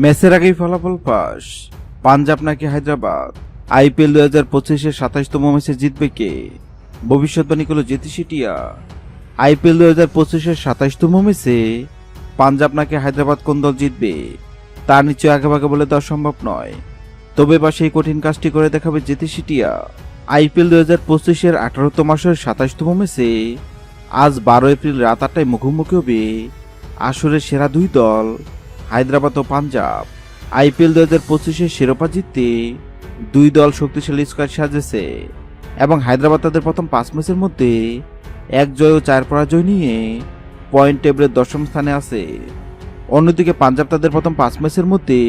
ম্যাচের আগেই ফলাফল পাস পাঞ্জাব নাকি হায়দ্রাবাদ? আইপিএল দু হাজার পঁচিশের সাতাশতম ম্যাচে জিতবে কে? ভবিষ্যৎবাণী করল জেতি সিটিয়া। আইপিএল দু হাজার পঁচিশের সাতাশতম ম্যাচে পাঞ্জাব নাকি হায়দ্রাবাদ কোন দল জিতবে? তা নিশ্চয় আগেভাগে বলে দেওয়া সম্ভব নয়। তবে বা সেই কঠিন কাজটি করে দেখাবে জেতি সিটিয়া। আইপিএল দু হাজার পঁচিশের আঠারোতম মাসের সাতাশতম ম্যাচে আজ বারো এপ্রিল রাত আটটায় মুখোমুখি হবে আসরের সেরা দুই দল হায়দ্রাবাদ ও পাঞ্জাব। আইপিএল দু হাজার পঁচিশের শিরোপা জিততে দুই দল শক্তিশালী স্কোয়াড সাজেছে এবং হায়দ্রাবাদ তাদের প্রথম পাঁচ ম্যাচের মধ্যে এক জয় ও চার পরাজয় নিয়ে পয়েন্ট টেবিলের দশম স্থানে আছে। অন্যদিকে পাঞ্জাব তাদের প্রথম পাঁচ ম্যাচের মধ্যে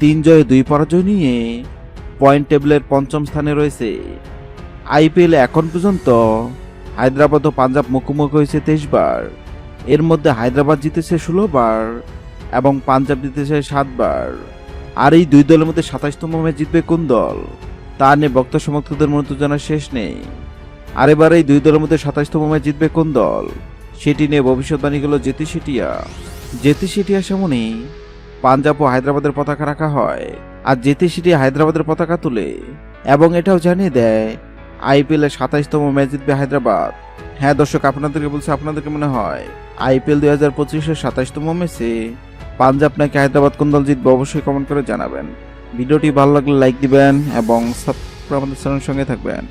তিন জয় দুই পরাজয় নিয়ে পয়েন্ট টেবিলের পঞ্চম স্থানে রয়েছে। আইপিএল এখন পর্যন্ত হায়দ্রাবাদ ও পাঞ্জাব মুখোমুখি হয়েছে তেইশ বার। এর মধ্যে হায়দ্রাবাদ জিতেছে ষোলো বার এবং পাঞ্জাব জিতেছে সাতবার। আর এই দুই দলের মধ্যে সাতাশতম ম্যাচ জিতবে কোন দল? তা নিয়ে বক্ত সমর্থকদের মনোযোজনার শেষ নেই। আর এবার এই দুই দলের মধ্যে সাতাশতম ম্যাচ জিতবে কোন দল? সেটি নিয়ে ভবিষ্যৎবাণীগুলো জেতি সিটিয়া। জেতি সিটিয়া সামনেই পাঞ্জাব ও হায়দ্রাবাদের পতাকা রাখা হয়। আর জেতি সিটি হায়দ্রাবাদের পতাকা তুলে। এবং এটাও জানিয়ে দেয়, আইপিএল এর সাতাইশতম ম্যাচ জিতবে হায়দ্রাবাদ। হ্যাঁ দর্শক, আপনাদেরকে বলছে আপনাদেরকে মনে হয়? আইপিএল দুই হাজার পঁচিশের সাতাইশতম ম্যাচে পাঞ্জাব নাকি হায়দ্রাবাদ কোন দল জিতবে অবশ্যই কমেন্ট করে জানাবেন। ভিডিওটি ভালো লাগলে লাইক দিবেন এবং সাবস্ক্রাইব আমাদের চ্যানেলের সঙ্গে থাকবেন।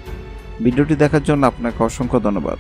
ভিডিওটি দেখার জন্য আপনাকে অসংখ্য ধন্যবাদ।